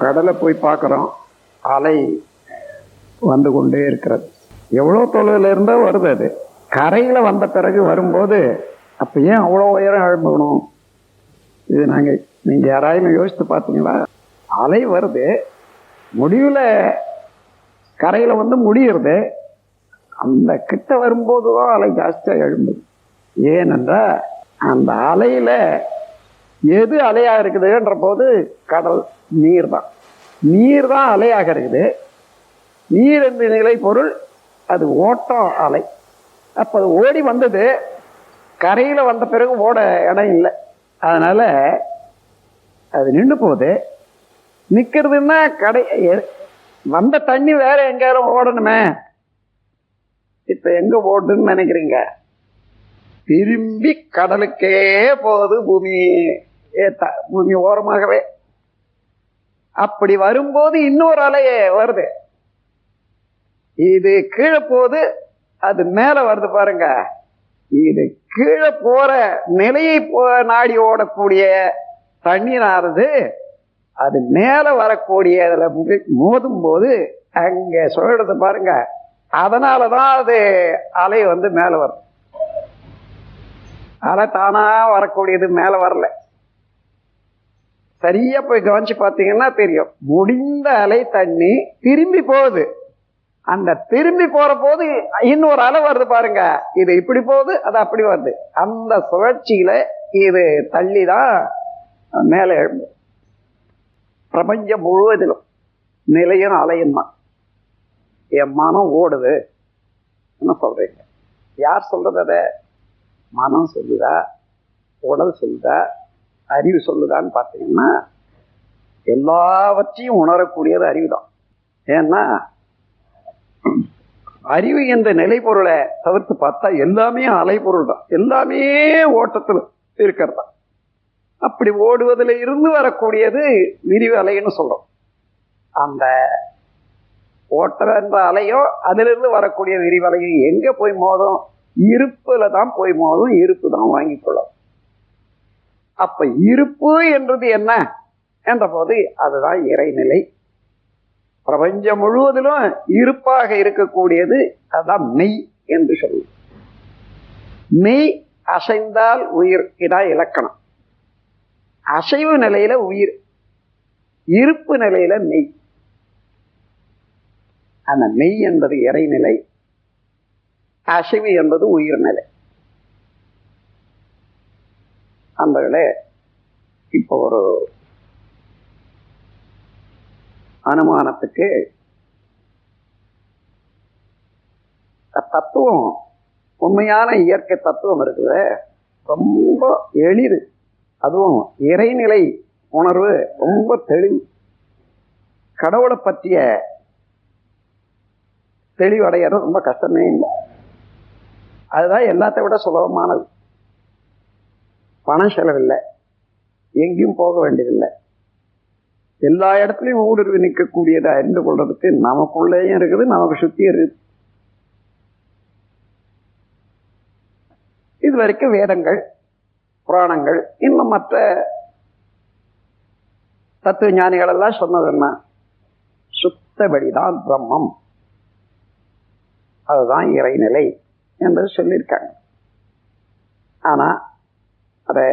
கடலை போய் பார்க்குறோம். அலை வந்து கொண்டே இருக்கிறது. எவ்வளோ தொலைவில் இருந்தால் வருது அது? கரையில் வந்த பிறகு வரும்போது அப்போ ஏன் அவ்வளோ உயரம் எழும்பணும்? இது நாங்கள் நீங்கள் யாராயும் யோசித்து பார்த்தீங்களா? அலை வருது. முடிவில் கரையில் வந்து முடியுறது. அந்த கிட்ட வரும்போது தான் அலை ஜாஸ்தியாக எழும்புது. ஏனென்றால் அந்த அலையில் எது அலையாக இருக்குதுன்ற போது கடல் நீர் தான் நீர் தான் அலையாக இருக்குது நீர் என்ற நிலை பொருள் அது ஓட்டம் அலை. அப்போ அது ஓடி வந்தது கரையில் வந்த பிறகு ஓட இடம் இல்லை. அதனால் அது நின்று போகுது. நிற்கிறதுன்னா கடை எ- வந்த தண்ணி வேற எங்கேயாரும் ஓடணுமே. இப்போ எங்கே ஓடுன்னு நினைக்கிறீங்க? திரும்பி கடலுக்கே போகுது பூமி. பூமி ஓரமாகவே. அப்படி வரும்போது இன்னொரு அலையே வருது. இது கீழே போகுது அது மேல வருது பாருங்க. இது கீழே போற நிலையை போ- நாடி ஓடக்கூடிய தண்ணீரானது அது மேல வரக்கூடிய அதுல மோதும் போது அங்க சொல்றது பாருங்க. அதனாலதான் அது அலை வந்து மேல வரும் அலை தானா வரக்கூடியது மேல வரல. சரியா போய் கவனிச்சு பார்த்தீங்கன்னா தெரியும். முடிந்த அலை தண்ணி திரும்பி போகுது. அந்த திரும்பி போற போது இன்னொரு அலை வருது பாருங்க. இது இப்படி போகுது அது அப்படி வருது. அந்த சுழற்சியில இது தள்ளி தான் மேலே எழும்பு பிரபஞ்சம் முழுவதிலும் நிலையும் அலையும் தான். என் மனம் ஓடுது என்ன சொல்றீங்க? யார் சொல்றது அதை? மனம் சொல்லுதா? உடல் சொல்லுதா? அறிவு சொல்லுதான்னு பார்த்தீங்கன்னா எல்லாவற்றையும் உணரக்கூடியது அறிவு தான் ஏன்னா அறிவு என்ற நிலைப்பொருளை தவிர்த்து பார்த்தா எல்லாமே அலைப்பொருள் தான் எல்லாமே ஓட்டத்தில் இருக்கிறது? தான் அப்படி ஓடுவதில் இருந்து வரக்கூடியது விரிவு அலைன்னு சொல்றோம். அந்த ஓட்டம் என்ற அலையோ அதிலிருந்து வரக்கூடிய விரிவலையும் எங்க போய் மோதும்? இருப்புல தான் போய் மோதும் இருப்பு தான் வாங்கிக்கொள்ளும் அப்ப இருப்பு என்றது என்ன? என்ற போது அதுதான் இறைநிலை. பிரபஞ்சம் முழுவதிலும் இருப்பாக இருக்கக்கூடியது அதுதான் மெய் என்று சொல்லுவோம் மெய் அசைந்தால் உயிர் இதான் இலக்கணம். அசைவு நிலையில உயிர் இருப்பு நிலையில மெய். அந்த மெய் என்பது இறைநிலை அசைவு என்பது உயிர்நிலை அந்த இப்போ ஒரு அனுமானத்துக்கு தத்துவம் உண்மையான இயற்கை தத்துவம் இருக்குது. ரொம்ப எளிது. அதுவும் இறைநிலை உணர்வு ரொம்ப தெளிவு. கடவுளை பற்றிய தெளிவடைகிறது ரொம்ப கஷ்டமே இல்லை. அதுதான் எல்லாத்தை விட சுலபமானது. பணம் செலவில்லை. எங்கேயும் போக வேண்டியதில்லை. எல்லா இடத்துலையும் ஊடுருவி நிற்கக்கூடியதை அறிந்து கொள்றதுக்கு நமக்குள்ளேயும் இருக்குது நமக்கு சுத்தியும் இருக்குது. இது வரைக்கும் வேதங்கள் புராணங்கள் இன்னும் மற்ற தத்துவ ஞானிகள் எல்லாம் சொன்னது என்ன? சுத்தபடிதான் பிரம்மம். அதுதான் இறைநிலை என்று சொல்லியிருக்காங்க. ஆனா அதை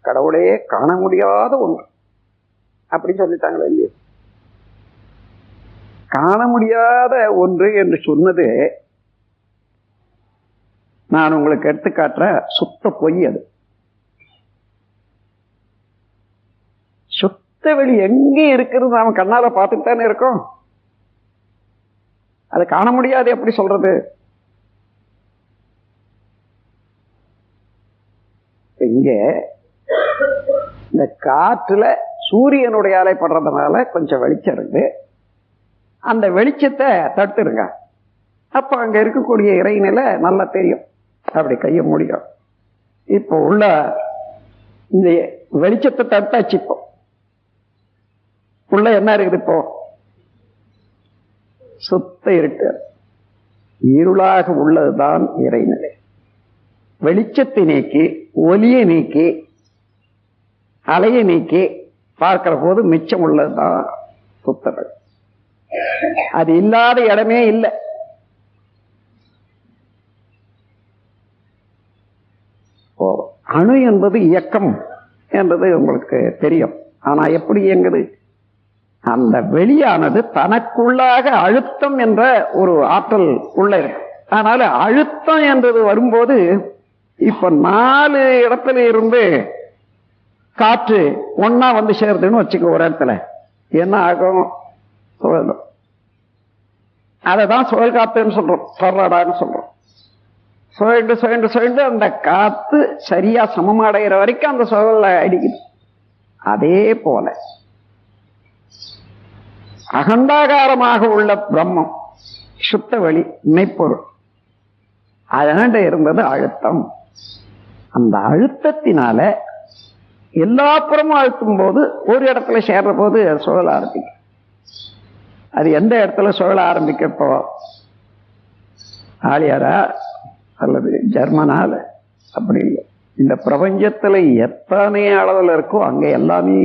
கடவுளே காண முடியாத ஒன்று அப்படி சொல்லிட்டாங்களே இல்லையா? காண முடியாத ஒன்று என்று சொன்னது நான் உங்களுக்கு எடுத்துக்காட்டுற சுத்த பொய் அது. சுத்த வெளி எங்கே இருக்கிறது நாம கண்ணால பார்த்துட்டு தானே இருக்கோம். அதை காண முடியாது எப்படி சொல்றது? இங்க இந்த காற்றுல சூரியனுடைய அலை படுறதுனால கொஞ்சம் வெளிச்சம் இருக்கு. அந்த வெளிச்சத்தை தட்டுருங்க அப்ப அங்க இருக்கக்கூடிய இறைநில நல்லா தெரியும். அப்படி கைய முடியும் இப்போ உள்ள இந்த வெளிச்சத்தை தட்டாச்சு இப்போ. உள்ள என்ன இருக்குது இப்போ? சுத்த இருட்டு. இருளாக உள்ளதுதான் இறைநிலை. வெளிச்சத்தை நீக்கி ஒலியை நீக்கி அலையை நீக்கி பார்க்கிற போது மிச்சம் உள்ளதுதான் சுத்தவெளி அது இல்லாத இடமே இல்லை. ஓ, அணு என்பது இயக்கம் என்பது உங்களுக்கு தெரியும். ஆனா எப்படி இயங்குது? அந்த வெளியானது தனக்குள்ளாக அழுத்தம் என்ற ஒரு ஆற்றல் உள்ள இருக்கு. அதனால அழுத்தம் என்றது வரும்போது இப்ப நாலு இடத்துல இருந்து காற்று ஒன்னா வந்து சேருதுன்னு வச்சுக்க ஒரு இடத்துல. என்ன ஆகும்? சுழலும் அதை தான் சுழல் காத்துன்னு சொல்றோம். சொல்றாடான்னு சொல்றோம். சுழண்டு சுழண்டு சுழண்டு அந்த காத்து சரியா சமமடைகிற வரைக்கும் அந்த சுழல்ல அடிக்குது. அதே போல அகண்டாகாரமாக உள்ள பிரம்மம் சுத்த வழி மெய்ப்பொருள். அதனாண்ட இருந்தது? அழுத்தம். அந்த அழுத்தத்தினால எல்லா புறமும் அழுத்தும் போது ஒரு இடத்துல சேர்ற போது அது சுழல ஆரம்பிக்கும். அது எந்த இடத்துல சுழல ஆரம்பிக்கப்போ ஆலியாரா அல்லது ஜெர்மனால? அப்படி இல்லை. இந்த பிரபஞ்சத்தில் எத்தனை அளவில் இருக்கோ அங்கே எல்லாமே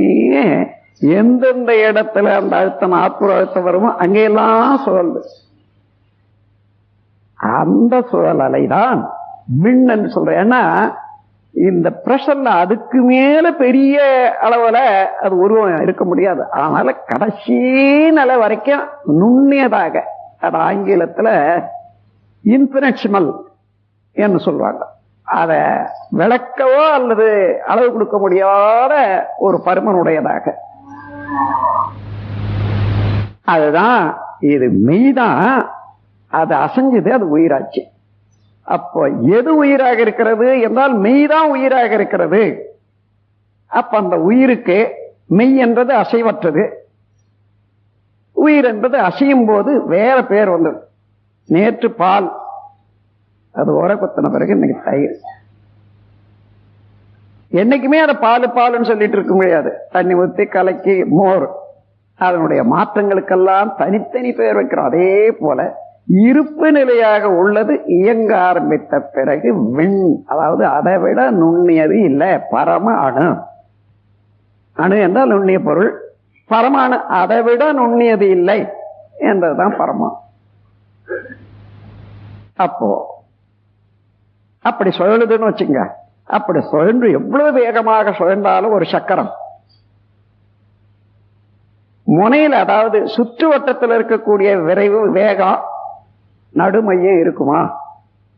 எந்தெந்த இடத்துல அந்த அழுத்தம் ஆத்ம அழுத்தம் வருமோ அங்கெல்லாம் சுழல் அந்த சுழல் அலைதான் மின்னு சொல்றேன். ஏன்னா இந்த பிரஷர்ல அதுக்கு மேல பெரிய அளவுல அது உருவம் இருக்க முடியாது. அதனால கடைசி நிலை வரைக்கும் நுண்ணியதாக அது ஆங்கிலத்துல இன்பினிட்சிமல் என்று சொல்றாங்க அத விளக்கவோ அல்லது அளவு கொடுக்க முடியாத ஒரு பருமனுடையதாக. அதுதான் இது மெய்தான் அது அசைஞ்சது அது உயிராச்சு. அப்போ எது உயிராக இருக்கிறது என்றால் மெய் தான் உயிராக இருக்கிறது. அப்ப அந்த உயிருக்கு மெய் என்றது அசைவற்றது. உயிர் என்பது அசையும் போது வேற பேர் வந்தது. நேற்று பால். அது உர குத்தின பிறகு இன்னைக்கு தயிர். என்னைக்குமே அதை பால் பால்னு சொல்லிட்டு இருக்க முடியாது. தண்ணி ஊற்றி கலக்கி மோர். அதனுடைய மாற்றங்களுக்கெல்லாம் தனித்தனி பெயர் வைக்கிறோம். அதே போல இருப்பு நிலையாக உள்ளது இயங்க ஆரம்பித்த பிறகு விண். அதாவது அதை விட நுண்ணியது இல்லை பரம அணு. அணு என்றால் நுண்ணிய பொருள். பரமாணு அதை விட நுண்ணியது இல்லை என்றதுதான் பரமா அப்போ அப்படி சுழலுதுன்னு வச்சுங்க. அப்படி சுழன்று எவ்வளவு வேகமாக சுழன்றாலும் ஒரு சக்கரம். முனையில் அதாவது சுற்று வட்டத்தில் இருக்கக்கூடிய விரைவு வேகம் நடுமையே இருக்குமா?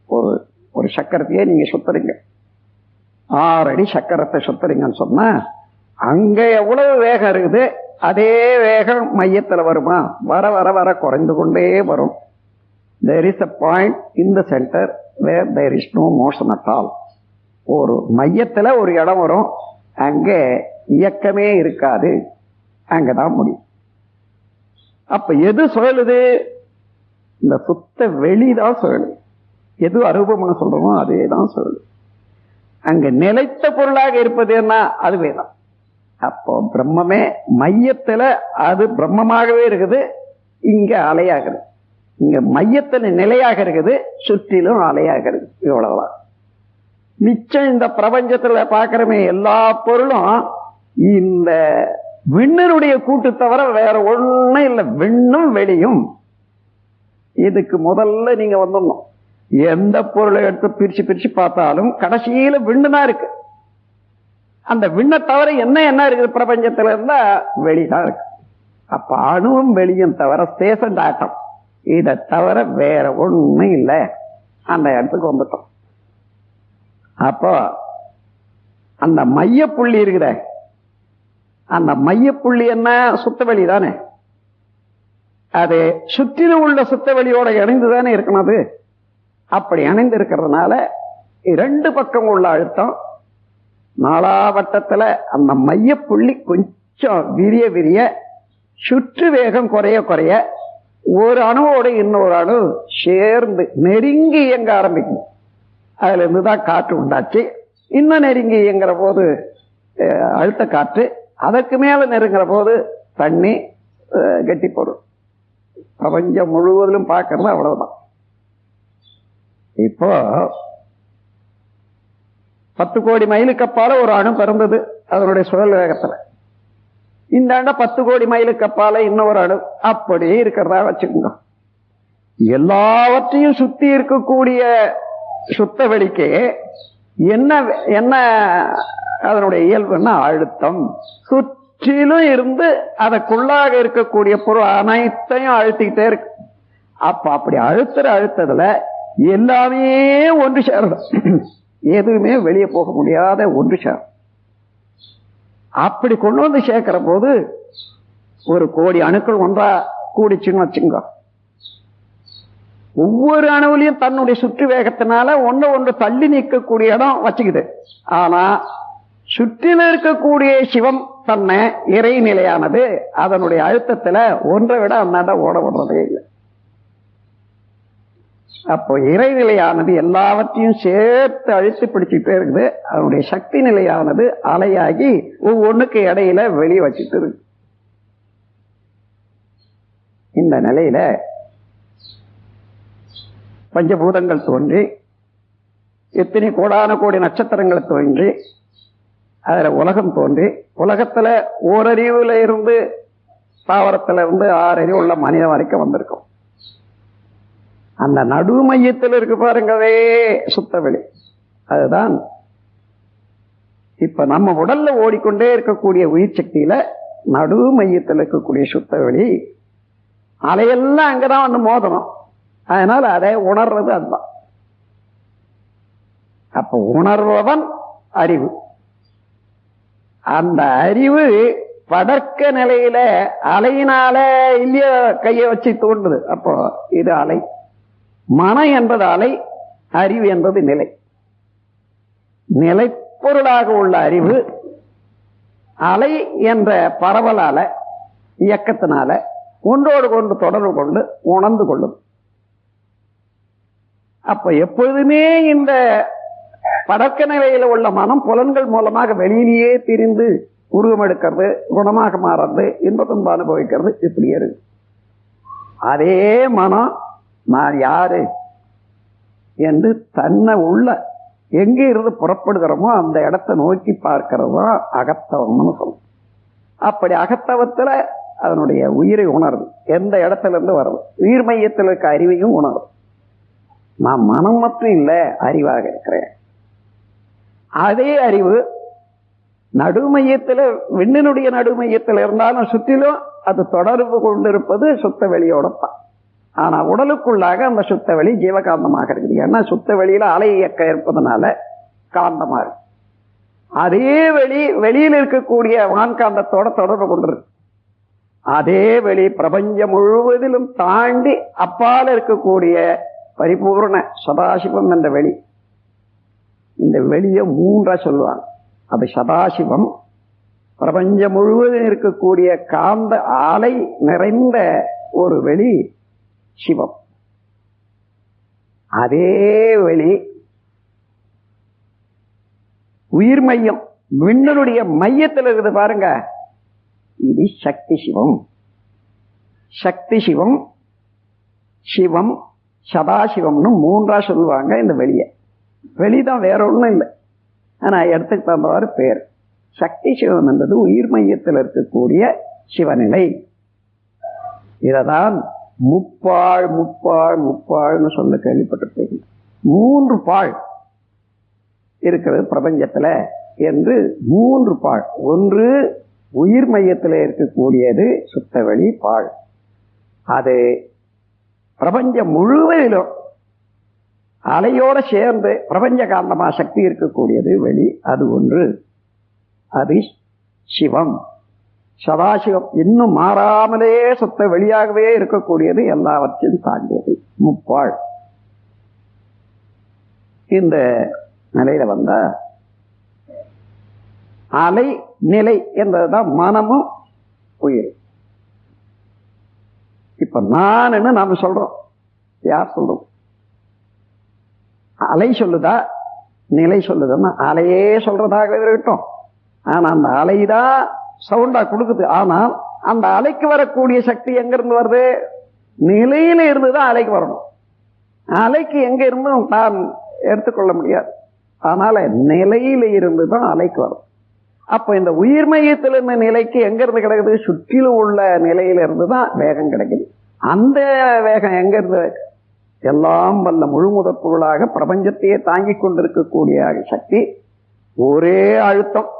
ஒரு ஒரு சக்கரத்தையே நீங்க சுத்துறீங்க. ஆறடி சக்கரத்தை சுத்துறீங்கன்னு சொன்னா அங்க எவ்வளவு வேகம் இருக்குது அதே வேகம் மையத்தில் வருமா? வர வர வர குறைந்து கொண்டே வரும். There is a point in the centre where there is no motion at all ஒரு மையத்தில் ஒரு இடம் வரும் அங்கே இயக்கமே இருக்காது. அங்கே தான் முடியும். அப்போ எது சொல்லுது? இந்த சுத்த வெளிதான் சுழலுது எது அரூபமாக சொல்றோமோ அதே தான் சுழலுது அங்க நிலைத்த பொருளாக இருப்பது என்ன? அதுவே தான் அப்போ பிரம்மமே மையத்துல அது பிரம்மமாகவே இருக்குது இங்க அலையாகுது இங்க மையத்துல நிலையாக இருக்குது சுற்றிலும் அலையாகிறது இவ்வளவுதான். மிச்சம் இந்த பிரபஞ்சத்துல பாக்குறமே எல்லா பொருளும் இந்த விண்ணனுடைய கூட்டு தவிர வேற ஒண்ணும் இல்லை. விண்ணும் வெளியும் இதுக்கு முதல்ல நீங்க வந்துடணும். எந்த பொருளை எடுத்து பிரிச்சு பிரிச்சு பார்த்தாலும் கடைசியில விண்ணுதான் இருக்கு. அந்த விண்ணை தவிர என்ன என்ன இருக்குது பிரபஞ்சத்துல இருந்தா வெளிதான் இருக்கு. அப்ப அணுவும் வெளியும் தவிர ஸ்டேஷன் ஆட்டம் இதை தவிர வேற ஒண்ணும் இல்லை. அந்த இடத்துக்கு வந்துட்டோம். அப்போ அந்த மைய புள்ளி இருக்குத. அந்த மைய புள்ளி என்ன? சுத்தவெளி தானே அது சுற்றிலும் உள்ள சுத்தவெளியோட இணைந்து தானே இருக்கணும் அது? அப்படி இணைந்து இருக்கிறதுனால இரண்டு பக்கம் உள்ள அழுத்தம். நாலாவட்டத்தில் அந்த மைய புள்ளி கொஞ்சம் விரிய விரிய சுற்று வேகம் குறைய குறைய ஒரு அணுவோடு இன்னொரு அணு சேர்ந்து நெருங்கி இயங்க ஆரம்பிக்கும். அதுல இருந்து தான் காற்று உண்டாச்சு. இன்னும் நெருங்கி இயங்குற போது அழுத்த காற்று அதற்கு மேல நெருங்குற போது தண்ணி கெட்டி போடும் பிரபஞ்சம் முழுவதிலும் பார்க்கறது அவ்வளவுதான். இப்போ பத்து கோடி மைலுக்கு அப்பால ஒரு அணு பிறந்தது அதனுடைய சுழல் வேகத்தில். இந்த ஆண்ட பத்து கோடி மைலுக்கு அப்பால இன்னொரு அணு அப்படியே இருக்கிறதா வச்சுக்கோங்க. எல்லாவற்றையும் சுத்தி இருக்கக்கூடிய சுத்த வெளிக்கு என்ன என்ன அதனுடைய இயல்புன்னா அழுத்தம் சுற்றிலும் இருந்து அதற்குள்ளாக இருக்கக்கூடிய பொருள் அனைத்தையும் அழுத்திக்கிட்டே இருக்கு. அப்ப அப்படி அழுத்துற அழுத்ததுல எல்லாமே ஒன்று சேரணும். எதுவுமே வெளியே போக முடியாத ஒன்று சேரும் அப்படி கொண்டு வந்து சேர்க்கிற போது ஒரு கோடி அணுக்கள் ஒன்றா கூடிச்சுன்னு வச்சுங்க ஒவ்வொரு அணுவிலையும் தன்னுடைய சுற்று வேகத்தினால ஒன்று ஒன்று தள்ளி நிற்கக்கூடிய இடம் வச்சுக்குது. ஆனா சுற்றில இருக்கக்கூடிய சிவம் தன்னை இறைநிலையானது. அதனுடைய அழுத்தத்துல ஒன்றை விட அந்தாண்ட ஓட விடுறதே இல்லை. அப்போ இறைநிலையானது எல்லாவற்றையும் சேர்த்து அழுத்தி பிடிச்சிட்டே இருக்குது. அதனுடைய சக்தி நிலையானது அலையாகி ஒவ்வொன்றுக்கு இடையில வெளியே வச்சுட்டு இருக்கு. இந்த நிலையில பஞ்சபூதங்கள் தோன்றி எத்தனை கோடான கோடி நட்சத்திரங்கள் தோன்றி அதுல உலகம் தோன்றி உலகத்துல ஓரறிவில் இருந்து தாவரத்துல இருந்து ஆறறிவு உள்ள மனிதன் வரைக்கும் வந்திருக்கும். அந்த நடு மையத்தில் இருக்கு பாருங்கவே சுத்தவெளி அதுதான் இப்ப நம்ம உடல்ல ஓடிக்கொண்டே இருக்கக்கூடிய உயிர் சக்தியில நடு மையத்தில் இருக்கக்கூடிய சுத்தவெளி அலையெல்லாம் அங்கதான் வந்து மோதணும். அதனால அதை உணர்றது அதுதான். அப்ப உணர்வவன் அறிவு. அந்த அறிவு படக்க நிலையில அலையினால இல்லையோ கையை வச்சு தோன்றுது. அப்போ இது அலை. மனம் என்பது அலை அறிவு என்பது நிலை. நிலைப்பொருளாக உள்ள அறிவு அலை என்ற பரவலால இயக்கத்தினால ஒன்றோடு கொண்டு தொடர்பு கொண்டு உணர்ந்து கொள்ளும். அப்ப எப்பொழுதுமே இந்த படக்க நிலையில உள்ள மனம் புலன்கள் மூலமாக வெளியிலேயே பிரிந்து உருவம் எடுக்கிறது குணமாக மாறுறது இன்ப துன்பம் அனுபவிக்கிறது இப்படியே இருக்கு அதே மனம் நான் யாரு என்று தன்னை உள்ள எங்கே இருந்து புறப்படுகிறோமோ அந்த இடத்தை நோக்கி பார்க்கிறதோ அகத்தவம்னு சொல்லும் அப்படி அகத்தவத்துல அதனுடைய உயிரை உணருது எந்த இடத்துல இருந்து வருது? உயிர் மையத்தில் இருக்க அறிவையும் உணரும் நான் மனம் மட்டும் இல்லை அறிவாக இருக்கிறேன். அதே அறிவு நடுமையத்தில் விண்ணினுடைய நடுமையத்தில் இருந்தாலும் சுற்றிலும் அது தொடர்பு கொண்டிருப்பது சுத்த வெளியோட தான் ஆனால் உடலுக்குள்ளாக அந்த சுத்த வெளி ஜீவகாந்தமாக இருக்குது. ஏன்னா சுத்த வெளியில் அலை இயக்கம் இருப்பதனால காந்தமாக இருக்கு. அதே வெளி வெளியில் இருக்கக்கூடிய வான்காந்தத்தோட தொடர்பு கொண்டிருக்கு. அதே வெளி பிரபஞ்சம் முழுவதிலும் தாண்டி அப்பால் இருக்கக்கூடிய பரிபூர்ண சதாசிவம் என்ற வெளி. இந்த வெளியை மூன்றா சொல்லுவாங்க. அது சதாசிவம். பிரபஞ்சம் முழுவதும் இருக்கக்கூடிய காந்த ஆலை நிறைந்த ஒரு வெளி சிவம். அதே வெளி உயிர் மையம் விண்ணனுடைய மையத்தில் இருக்குது பாருங்க. இது சக்தி சிவம். சக்தி சிவம் சிவம் சதாசிவம்னு மூன்றா சொல்லுவாங்க இந்த வெளியை. வெளிதான் வேற ஒன்றும் இல்லை. ஆனா இடத்துக்கு தகுந்தவாறு பேர். சக்தி சிவம் என்பது உயிர் மையத்தில் இருக்கக்கூடிய சிவநிலை. இததான் முப்பாள் முப்பாள் முப்பாள்னு சொல்ல கேள்விப்பட்டிருப்பீங்க. மூன்று பாழ் இருக்கிறது பிரபஞ்சத்துல என்று மூன்று பாழ். ஒன்று உயிர் மையத்தில் இருக்கக்கூடியது சுத்தவெளி பாழ். அது பிரபஞ்சம் முழுவதிலும் அலையோட சேர்ந்து பிரபஞ்ச காந்தமா சக்தி இருக்கக்கூடியது வெளி அது ஒன்று. அது சிவம். சதாசிவம் இன்னும் மாறாமலே சுத்த வெளியாகவே இருக்கக்கூடியது எல்லாவற்றையும் தாண்டியது. முப்பாள் இந்த நிலையில வந்தா அலை நிலை என்பதுதான் மனமும் உயிர் இப்ப நான் நாம சொல்றோம்? யார் சொல்றோம் அலை சொல்லுதா? நிலை சொல்லுதுன்னா அலையே சொல்றதாக இருக்கட்டும். ஆனா அந்த அலைதான் சவுண்டா கொடுக்குது. ஆனால் அந்த அலைக்கு வரக்கூடிய சக்தி எங்க இருந்து வருது? நிலையில இருந்துதான் அலைக்கு வரணும். அலைக்கு எங்க இருந்தும் நான் எடுத்துக்கொள்ள முடியாது. அதனால நிலையில இருந்து தான் அலைக்கு வரும். அப்போ இந்த உயிர் மையத்தில் இருந்த நிலைக்கு எங்க இருந்து சுற்றிலும் உள்ள நிலையில இருந்து தான் வேகம் கிடைக்குது. அந்த வேகம் எங்க இருந்து எல்லாம் வல்ல முழுமுதற் பொருளாக பிரபஞ்சத்தையே தாங்கிக் கொண்டிருக்கக்கூடிய சக்தி ஒரே அழுத்தம்.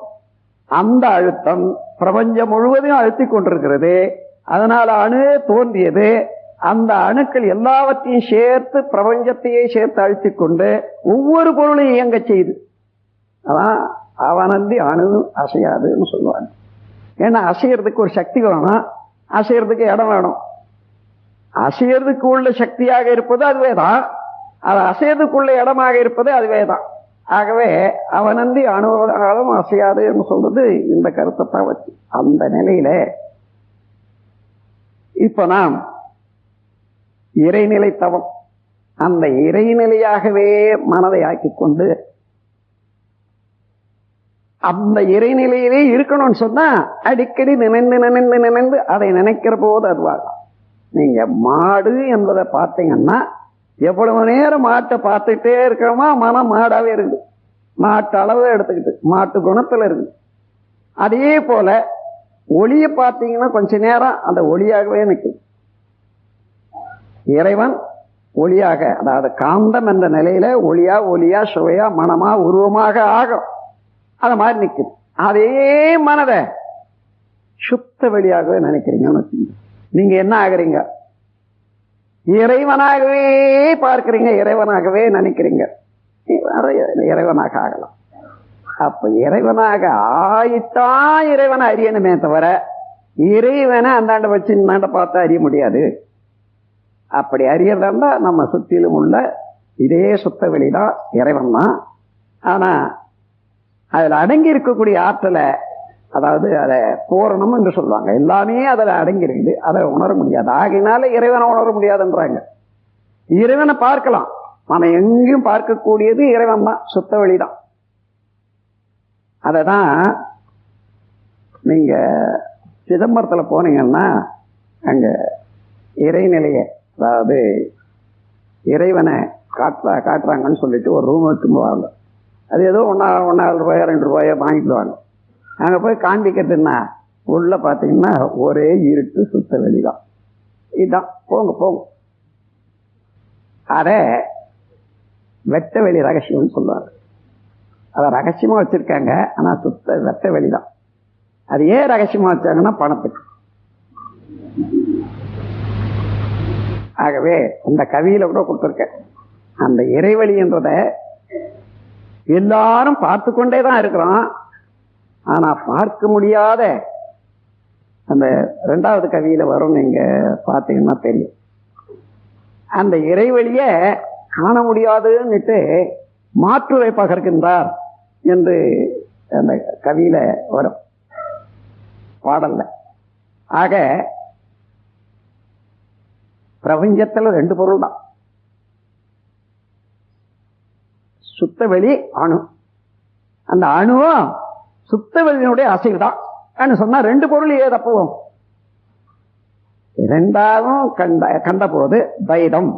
அந்த அழுத்தம் பிரபஞ்சம் முழுவதையும் அழுத்தி கொண்டிருக்கிறது அதனால அணு தோன்றியது அந்த அணுக்கள் எல்லாவற்றையும் சேர்த்து பிரபஞ்சத்தையே சேர்த்து அழுத்தி கொண்டு ஒவ்வொரு பொருளையும் இயங்க செய்யுது அதான் அவனந்தி அணு அசையாதுன்னு சொல்லுவாங்க. ஏன்னா அசையறதுக்கு ஒரு சக்தி வேணும் அசையறதுக்கு இடம் வேணும். அசையறதுக்கு உள்ள சக்தியாக இருப்பது அதுவே தான் அது அசையறதுக்குள்ள இடமாக இருப்பது அதுவே தான் ஆகவே அவனந்தி அணுவதாலும் அசையாது என்று சொல்றது இந்த கருத்தை தான் வச்சு. அந்த நிலையில இப்ப நாம் இறைநிலை தவம் அந்த இறைநிலையாகவே மனதை ஆக்கிக் கொண்டு அந்த இறைநிலையிலே இருக்கணும்னு சொன்னா அடிக்கடி நினைந்து நினைந்து நினைந்து அதை நினைக்கிற போது அதுவாகலாம் நீங்க மாடு என்பதை பார்த்தீங்கன்னா எவ்வளவு நேரம் மாட்டை பார்த்துட்டே இருக்கிறோமா மனம் மாடாவே இருக்குது. மாட்டு அளவு எடுத்துக்கிட்டு மாட்டு குணத்துல இருக்குது. அதே போல ஒளியை பார்த்தீங்கன்னா கொஞ்ச நேரம் அந்த ஒளியாகவே நிற்கும். இறைவன் ஒளியாக அதாவது காந்தம் என்ற நிலையில ஒளியா ஒளியா சுவையா மனமா உருவமாக ஆகும். அது மாதிரி நிற்குது அதே மனதை சுத்த வெளியாகவே நினைக்கிறீங்கன்னு வச்சுக்கோங்க. நீங்க என்ன ஆகுறீங்க? இறைவனாகவே பார்க்கிறீங்க இறைவனாகவே நினைக்கிறீங்க. இறைவனாக ஆகலாம். அப்ப இறைவனாக ஆயித்தான் இறைவனை அறியணுமே தவிர இறைவனை அந்தாண்ட வச்சு இந்தாண்ட பார்த்தா அறிய முடியாது. அப்படி அறியறதா நம்ம சுற்றிலும் உள்ள இதே சுத்த வெளிதான் இறைவன் தான் ஆனா அதில் அடங்கி இருக்கக்கூடிய ஆற்றலை அதாவது அதை பூரணம் என்று சொல்லுவாங்க. எல்லாமே அதில் அடங்கி இருக்குது அதை உணர முடியாது. ஆகினால இறைவனை உணர முடியாதுன்றாங்க. இறைவனை பார்க்கலாம். நம்ம எங்கேயும் பார்க்கக்கூடியது இறைவன் தான். சுத்த வெளிதான் அதை தான் நீங்க சிதம்பரத்தில் போனீங்கன்னா அங்க இறைநிலைய அதாவது இறைவனை காட்டுறா காட்டுறாங்கன்னு சொல்லிட்டு ஒரு ரூம் வச்சுருவாங்க அது ஏதோ ஒன்றா ஒன்றாயிரம் ரூபாயோ ரெண்டு ரூபாயோ வாங்கிடுவாங்க அங்கே போய் காண்பிக்கிறதுன்னா உள்ளே பார்த்தீங்கன்னா ஒரே இருட்டு சுத்த வெளிதான். இதுதான் போங்க போங்க. அதை வெட்ட வெளி ரகசியம்னு சொல்லுவார் அதை ரகசியமா வச்சிருக்காங்க ஆனால் சுத்த வெட்ட வெளிதான். அது ஏன் ரகசியமா வச்சாங்கன்னா பணத்துக்கு. ஆகவே அந்த கவியில கூட கொடுத்துருக்கேன். அந்த இறைவழின்றத எல்லாரும் பார்த்து கொண்டே தான் இருக்கிறோம். ஆனா பார்க்க முடியாத அந்த ரெண்டாவது கவியில வரும் நீங்க பார்த்தீங்கன்னா தெரியும். அந்த இறைவழிய காண முடியாதுன்னுட்டு மாற்றுரை பகர்கின்றார் என்று அந்த கவியில வரும் பாடல்ல. ஆக பிரபஞ்சத்துல ரெண்டு பொருள் தான் சுத்த வெளி அணு. அந்த அணுவும் சுத்த வெளியினுடைய அசைவு தான் சொன்னா ரெண்டு பொருள் ஏது அப்பவும் இரண்டாவும் கண்ட கண்ட போது தைடம்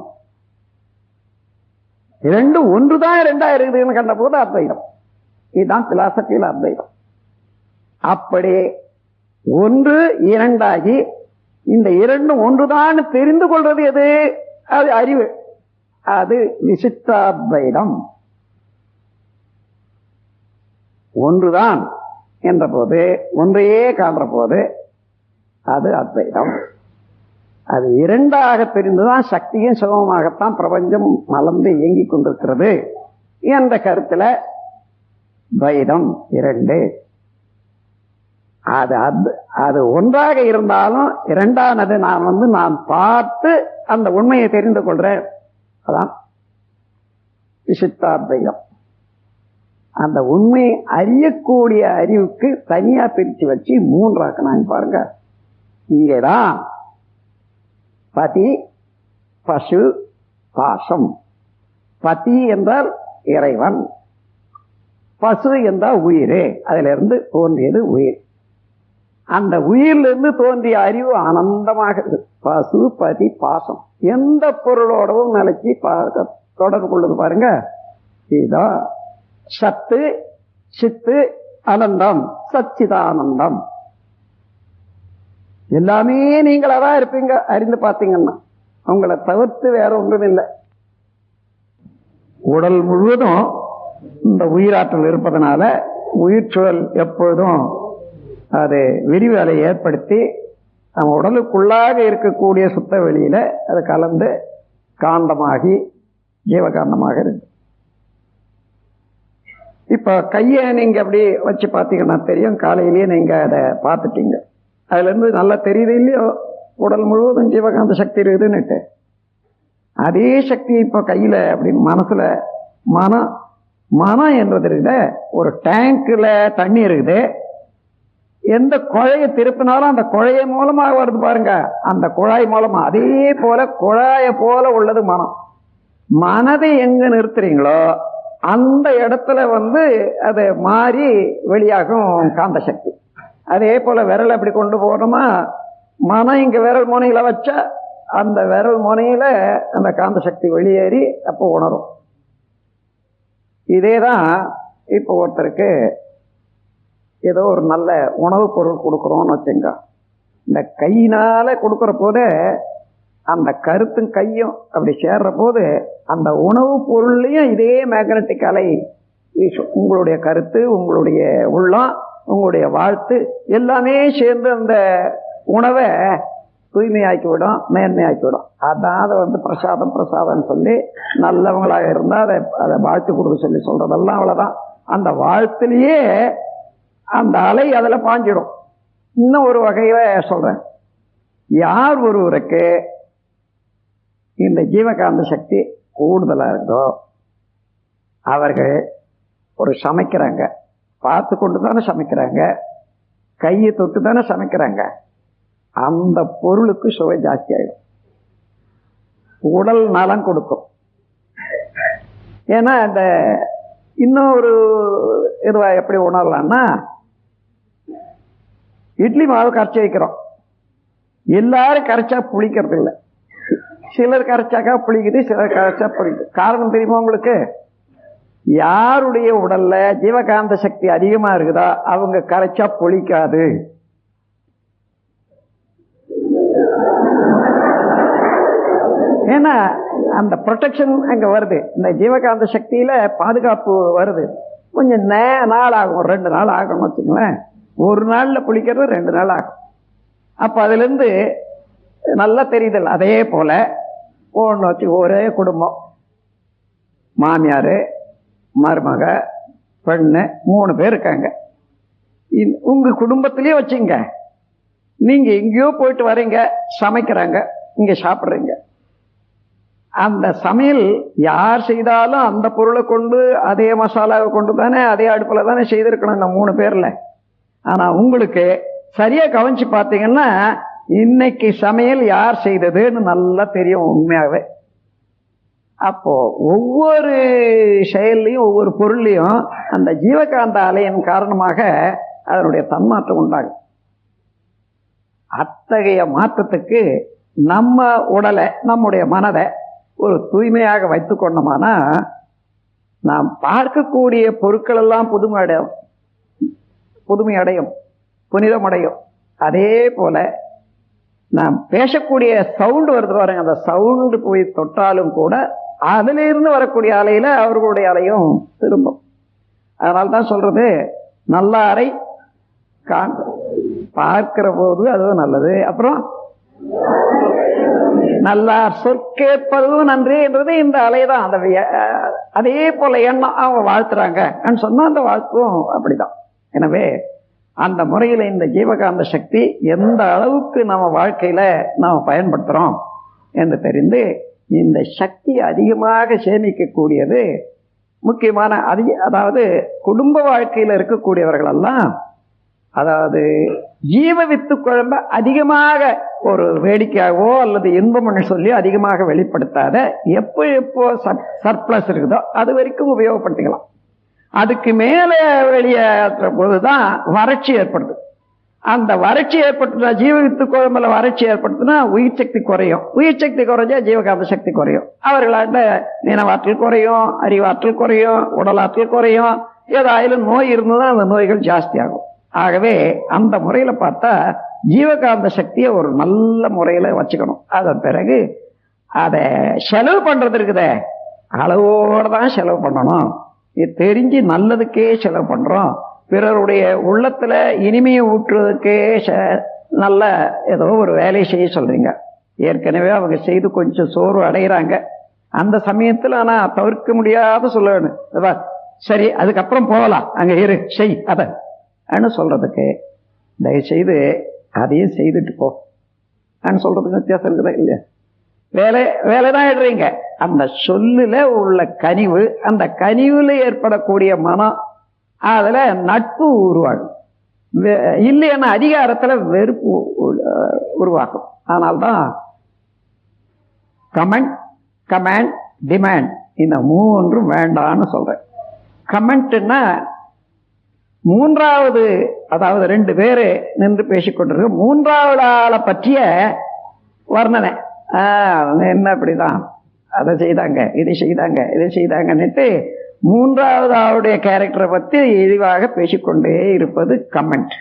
இரண்டும் ஒன்றுதான் ரெண்டா இருக்குதுன்னு கண்ட போது அத்வைதம். இதுதான் பிலாசபியில் அத்வைதம். அப்படி ஒன்று இரண்டாகி இந்த இரண்டும் ஒன்றுதான் தெரிந்து கொள்வது எது? அது அறிவு. அது விசித்தாத்வைதம் ஒன்றுதான். என்ற போது ஒன்றையே காண்ற போது அது அத்வைதம். அது இரண்டாக தெரிந்துதான் சக்தியும் சுகமாகத்தான் பிரபஞ்சம் மலர்ந்து இயங்கிக் கொண்டிருக்கிறது என்ற கருத்துல துவைதம் இரண்டு. அது அது ஒன்றாக இருந்தாலும் இரண்டானது நான் வந்து நான் பார்த்து அந்த உண்மையை தெரிந்து கொள்றேன். அதான் விசித்தாத்வைதம். அந்த உண்மை அறியக்கூடிய அறிவுக்கு தனியா பிரித்து வச்சு மூன்றாக்கினாங்க பாருங்க. இங்கேதான் பதி பசு பாசம். பதி என்றால் இறைவன். பசு என்றால் உயிரே. அதிலிருந்து தோன்றியது உயிர். அந்த உயிரிலிருந்து தோன்றிய அறிவு ஆனந்தமாக பசு பதி பாசம். எந்த பொருளோடவும் நிலைச்சி தொடர்பு கொள்ளுது பாருங்க. இதான் சத்து சித்து அனந்தம் சச்சிதானந்தம். எல்லாமே நீங்களா தான் இருப்பீங்க அறிந்து பார்த்தீங்கன்னா. அவங்கள தவிர்த்து வேற ஒன்றும் இல்லை. உடல் முழுவதும் இந்த உயிராற்றல் இருப்பதனால உயிர் சூழல் எப்பொழுதும் அது விரிவலை ஏற்படுத்தி நம்ம உடலுக்குள்ளாக இருக்கக்கூடிய சுத்த வெளியில அது கலந்து காந்தமாகி ஜீவகாந்தமாக இருக்கு. இப்போ கையை நீங்கள் அப்படி வச்சு பார்த்தீங்கன்னா தெரியும். காலையிலேயே நீங்கள் அதை பார்த்துட்டீங்க. அதுலேருந்து நல்லா தெரியுது இல்லையோ? உடல் முழுவதும் ஜீவகாந்த சக்தி இருக்குதுன்னுட்டு. அதே சக்தி இப்போ கையில் அப்படின்னு மனசில் மனம் மனம் என்றது இருக்குது. ஒரு டேங்கில் தண்ணி இருக்குது. எந்த குழையை திருப்பினாலும் அந்த குழைய மூலமாக வருது பாருங்க. அந்த குழாய் மூலமாக அதே போல குழாயை போல உள்ளது மனம். மனதை எங்கே நிறுத்துறீங்களோ அந்த இடத்துல வந்து அது மாறி வெளியாகும் காந்த சக்தி. அதே போல் விரல் அப்படி கொண்டு போனோமா மனம் இங்கே விரல் முனையில் வச்சா அந்த விரல் முனையில் அந்த காந்த சக்தி வெளியேறி அப்போ உணரும். இதே தான் இப்போ ஒருத்தருக்கு ஏதோ ஒரு நல்ல உணவுப் பொருள் கொடுக்குறோன்னு வச்சுங்க. இந்த கையினால் கொடுக்குற போதே அந்த கருத்தும் கையும் அப்படி சேர்ற போது அந்த உணவுப் பொருள்லையும் இதே மேக்னட்டிக் அலை வீசும். உங்களுடைய கருத்து உங்களுடைய உள்ளம் உங்களுடைய வாழ்த்து எல்லாமே சேர்ந்து அந்த உணவை தூய்மையாக்கி விடும் மேன்மையாக்கி விடும் அதான் அதை வந்து பிரசாதம் பிரசாதம்னு சொல்லி நல்லவங்களாக இருந்தால் அதை அதை வாழ்த்து கொடுக்க சொல்லி சொல்கிறதெல்லாம் அவ்வளோதான் அந்த வாழ்த்துலேயே அந்த அலை அதில் பாஞ்சிடும். இன்னும் ஒரு வகையில் சொல்கிறேன் யார் ஒருவருக்கு இந்த ஜீவகாந்த சக்தி கூடுதலாக இருந்தோ அவர்கள் ஒரு சமைக்கிறாங்க. பார்த்து கொண்டு தானே சமைக்கிறாங்க. கையை தொட்டு தானே சமைக்கிறாங்க. அந்த பொருளுக்கு சுவை ஜாஸ்தி ஆகிடும் உடல் நலம் கொடுக்கும். ஏன்னா அந்த இன்னும் ஒரு எப்படி உணரலாம்னா இட்லி மாவு கரைச்சி வைக்கிறோம். எல்லாரும் கரைச்சா புளிக்கிறது இல்லை சிலர் கரைச்சாக்கா புளிக்குது சிலர் கரைச்சா புளிக்குது. காரணம் தெரியுமா உங்களுக்கு? யாருடைய உடல்ல ஜீவகாந்த சக்தி அதிகமா இருக்குதா அவங்க கரைச்சா புளிக்காது. ஏன்னா அந்த ப்ரொடெக்ஷன் அங்க வருது. இந்த ஜீவகாந்த சக்தியில பாதுகாப்பு வருது. கொஞ்சம் நே நாள் ஆகும் ரெண்டு நாள் ஆகும் வச்சுங்களேன் ஒரு நாள்ல புளிக்கிறது ரெண்டு நாள் ஆகும். அப்ப அதுல இருந்து நல்லா தெரியுதல் அதே போல ஒன்று ஒரே குடும்பம். மாமியார் மருமக பெண்ணு மூணு பேர் இருக்காங்க. உங்கள் குடும்பத்திலே வச்சுங்க. நீங்கள் எங்கேயோ போயிட்டு வரீங்க சமைக்கிறாங்க இங்கே சாப்பிட்றீங்க. அந்த சமையல் யார் செய்தாலும் அந்த பொருளை கொண்டு அதே மசாலாவை கொண்டு தானே அதே அடுப்பில் தானே செய்திருக்கணும் இந்த மூணு பேரில். ஆனால் உங்களுக்கு சரியாக கவனிச்சு பார்த்தீங்கன்னா இன்னைக்கு சமையல் யார் செய்ததுன்னு நல்லா தெரியும் உண்மையாகவே அப்போ ஒவ்வொரு செயல்லையும் ஒவ்வொரு பொருள்லையும் அந்த ஜீவகாந்த அலையின் காரணமாக அதனுடைய தன்மாற்றம் உண்டாகும் அத்தகைய மாற்றத்துக்கு நம்ம உடலை நம்முடைய மனதை ஒரு தூய்மையாக வைத்து கொண்டோமானா நாம் பார்க்கக்கூடிய பொருட்கள் எல்லாம் புதுமை அடையும் புதுமை அடையும் புனிதம் அடையும் அதே போல நான் பேசக்கூடிய சவுண்டு வருது பாருங்க. அந்த சவுண்டு போய் தொட்டாலும் கூட அதிலிருந்து வரக்கூடிய அலையில் அவர்களுடைய அலையும் திரும்பும். அதனால தான் சொல்கிறது நல்ல அறை காண் பார்க்கிற போது அதுவும் நல்லது. அப்புறம் நல்லா சொற்கேட்பதும் நன்றி என்றது இந்த அலைதான். அந்த விய- அதே போல எண்ணம் அவங்க வாழ்த்துறாங்க. சொன்னா அந்த வாழ்த்தும் அப்படிதான். எனவே அந்த முறையில் இந்த ஜீவகாந்த சக்தி எந்த அளவுக்கு நம்ம வாழ்க்கையில் நாம் பயன்படுத்துகிறோம் என்று தெரிந்து இந்த சக்தி அதிகமாக சேமிக்கக்கூடியது முக்கியமான அதிக அதாவது குடும்ப வாழ்க்கையில் இருக்கக்கூடியவர்களெல்லாம் அதாவது ஜீவ வித்து குழம்ப அதிகமாக ஒரு வேடிக்கையாகவோ அல்லது இன்பம்னு சொல்லி அதிகமாக வெளிப்படுத்தாத எப்போ எப்போ சர்ப்ளஸ் இருக்குதோ அது வரைக்கும் உபயோகப்படுத்திக்கலாம். அதுக்கு மேலே வெளியேற்ற பொழுதுதான் வறட்சி ஏற்படுது. அந்த வறட்சி ஏற்பட்டுனா ஜீவகத்து குழம்புல வறட்சி ஏற்படுத்துனா உயிர் சக்தி குறையும். உயிர் சக்தி குறைஞ்சா ஜீவகாந்த சக்தி குறையும். அவர்களாண்ட நினைவாற்றல் குறையும் அறிவாற்றல் குறையும் உடலாற்றல் குறையும். ஏதாயிலும் நோய் இருந்ததுன்னா அந்த நோய்கள் ஜாஸ்தியாகும். ஆகவே அந்த முறையில் பார்த்தா ஜீவகாந்த சக்தியை ஒரு நல்ல முறையில் வச்சுக்கணும். அதன் பிறகு அதை செலவு பண்ணுறது இருக்குதே. அளவோட தான் செலவு பண்ணணும். தெரிஞ்சு நல்லதுக்கே செலவு பண்ணுறோம் பிறருடைய உள்ளத்தில் இனிமையை ஊற்றுறதுக்கே ச- நல்ல ஏதோ ஒரு வேலையை செய்ய சொல்கிறீங்க ஏற்கனவே அவங்க செய்து கொஞ்சம் சோர்வு அடைகிறாங்க அந்த சமயத்தில் ஆனால் தவிர்க்க முடியாத சொல்லணும். சரி அதுக்கப்புறம் போகலாம். அங்கே இரு செய் அதை. அன்னு சொல்கிறதுக்கு தயவுசெய்து அதையும் செய்துட்டு போ. அன்னு சொல்றதுக்கு வித்தியாசம் இருக்குதா இல்லையா? வேலை வேலை தான் எடுறீங்க அந்த சொல்லில் உள்ள கனிவு அந்த கனிவில் ஏற்படக்கூடிய மனம் அதுல நட்பு உருவாகும். இல்லைன்னா அதிகாரத்துல வெறுப்பு உருவாக்கும் உருவாகும். அதனால்தான் கமெண்ட் கமாண்ட் டிமாண்ட் இந்த மூன்றும் வேண்டான்னு சொல்றேன். கமெண்ட்னா மூன்றாவது அதாவது ரெண்டு பேர் நின்று பேசிக்கொண்டிருக்க மூன்றாவது ஆளை பற்றிய வர்ணனை. ஆஹ் என்ன இப்படிதான் அதை செய்தாங்க இதை செய்தாங்க இதை செய்தாங்கன்னுட்டு மூன்றாவது ஆளுடைய கேரக்டரை பற்றி இழிவாக பேசிக்கொண்டே இருப்பது கமெண்ட்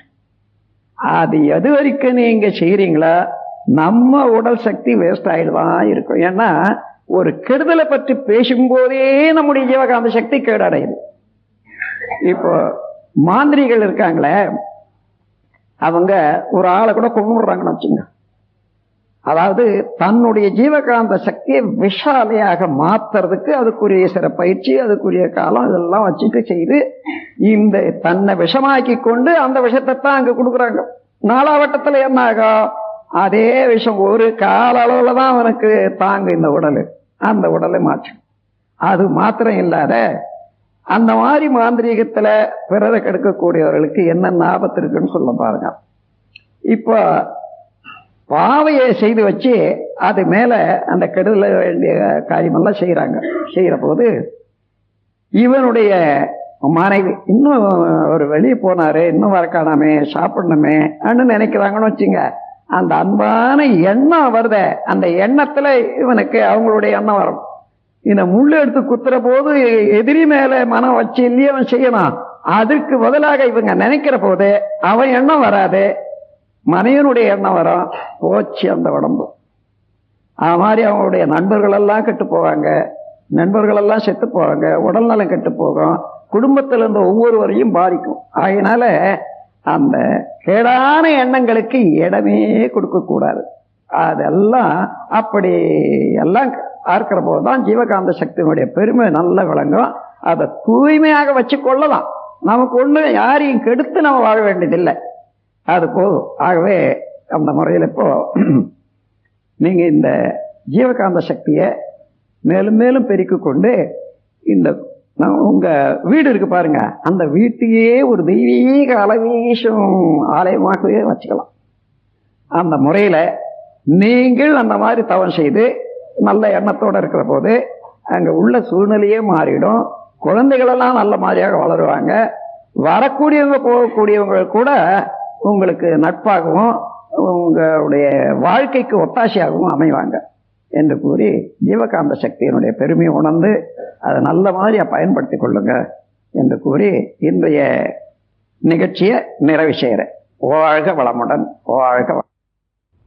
அது எது வரைக்கும் நீங்கள் செய்கிறீங்களோ நம்ம உடல் சக்தி வேஸ்ட் ஆகிடுதான் இருக்கும். ஏன்னா ஒரு கெடுதலை பற்றி பேசும்போதே நம்முடைய ஜீவகாந்த சக்தி கேடடையுது. இப்போ மாந்திரிகள் இருக்காங்களே அவங்க ஒரு ஆளை கூட கொண்டுடுறாங்கன்னு வச்சுங்க அதாவது தன்னுடைய ஜீவகாந்த சக்தியை விஷாலையாக மாத்துறதுக்கு அதுக்குரிய சில பயிற்சி அதுக்குரிய காலம் இதெல்லாம் வச்சுட்டு செய்து இந்த தன்னை விஷமாக்கி கொண்டு அந்த விஷத்தை தான் அங்கே கொடுக்குறாங்க. நாலாவட்டத்தில் என்ன ஆகும் அதே விஷம் ஒரு கால அளவில் தான் அவனுக்கு தாங்க இந்த உடல். அந்த உடலை மாற்றும் அது மாத்திரம் இல்லாத அந்த மாதிரி மாந்திரீகத்தில் பிறரை கெடுக்கக்கூடியவர்களுக்கு என்ன லாபத்து இருக்குன்னு சொல்ல பாருங்க. இப்போ பாவையை செய்து வச்சு அது மேலே அந்த கெடுதல வேண்டிய காரியமெல்லாம் செய்கிறாங்க செய்கிற போது இவனுடைய மனைவி இன்னும் ஒரு வெளியே போனார் இன்னும் வர காணாமே சாப்பிடணுமே அன்னு நினைக்கிறாங்கன்னு வச்சுங்க. அந்த அன்பான எண்ணம் வருதே அந்த எண்ணத்தில் இவனுக்கு அவங்களுடைய எண்ணம் வரும். இந்த முள் எடுத்து குத்துற போது எதிரி மேலே மனம் வச்சு இல்லையே அவன் செய்யணும். அதுக்கு பதிலாக இவங்க நினைக்கிற போது அவன் எண்ணம் வராது. மனைவனுடைய எண்ணம் வரும் போச்சு அந்த உடம்பு. அது மாதிரி அவங்களுடைய நண்பர்களெல்லாம் கெட்டு போவாங்க. நண்பர்களெல்லாம் செத்து போவாங்க. உடல்நலம் கெட்டு போகும். குடும்பத்தில் இருந்த ஒவ்வொருவரையும் பாதிக்கும். ஆகினால அந்த கேடான எண்ணங்களுக்கு இடமே கொடுக்கக்கூடாது அதெல்லாம் அப்படி எல்லாம் பார்க்கிற போது தான் ஜீவகாந்த சக்தியினுடைய பெருமை நல்ல விளங்கும். அதை தூய்மையாக வச்சு கொள்ளலாம் நமக்கு ஒன்று யாரையும் கெடுத்து நம்ம வாழ வேண்டியதில்லை. அது போதும். ஆகவே அந்த முறையில் இப்போ நீங்கள் இந்த ஜீவகாந்த சக்தியை மேலும் மேலும் பெருக்கி கொண்டு இந்த உங்கள் வீடு இருக்கு பாருங்க. அந்த வீட்டையே ஒரு தெய்வீக அளவீசும் ஆலயமாகவே வச்சுக்கலாம். அந்த முறையில் நீங்கள் அந்த மாதிரி தவம் செய்து நல்ல எண்ணத்தோடு இருக்கிற போது அங்கே உள்ள சூழ்நிலையே மாறிடும். குழந்தைகளெல்லாம் நல்ல மாதிரியாக வளருவாங்க. வரக்கூடியவங்க போகக்கூடியவங்க கூட உங்களுக்கு நட்பாகவும் உங்களுடைய வாழ்க்கைக்கு ஒத்தாசையாகவும் அமைவாங்க என்று கூறி ஜீவகாந்த சக்தியினுடைய பெருமையை உணர்ந்து அதை நல்ல மாதிரியாக பயன்படுத்திக் கொள்ளுங்க என்று கூறி இன்றைய நிகழ்ச்சியை நிறைவு செய்கிறேன் வாழ்க வளமுடன் வாழ்க வளம்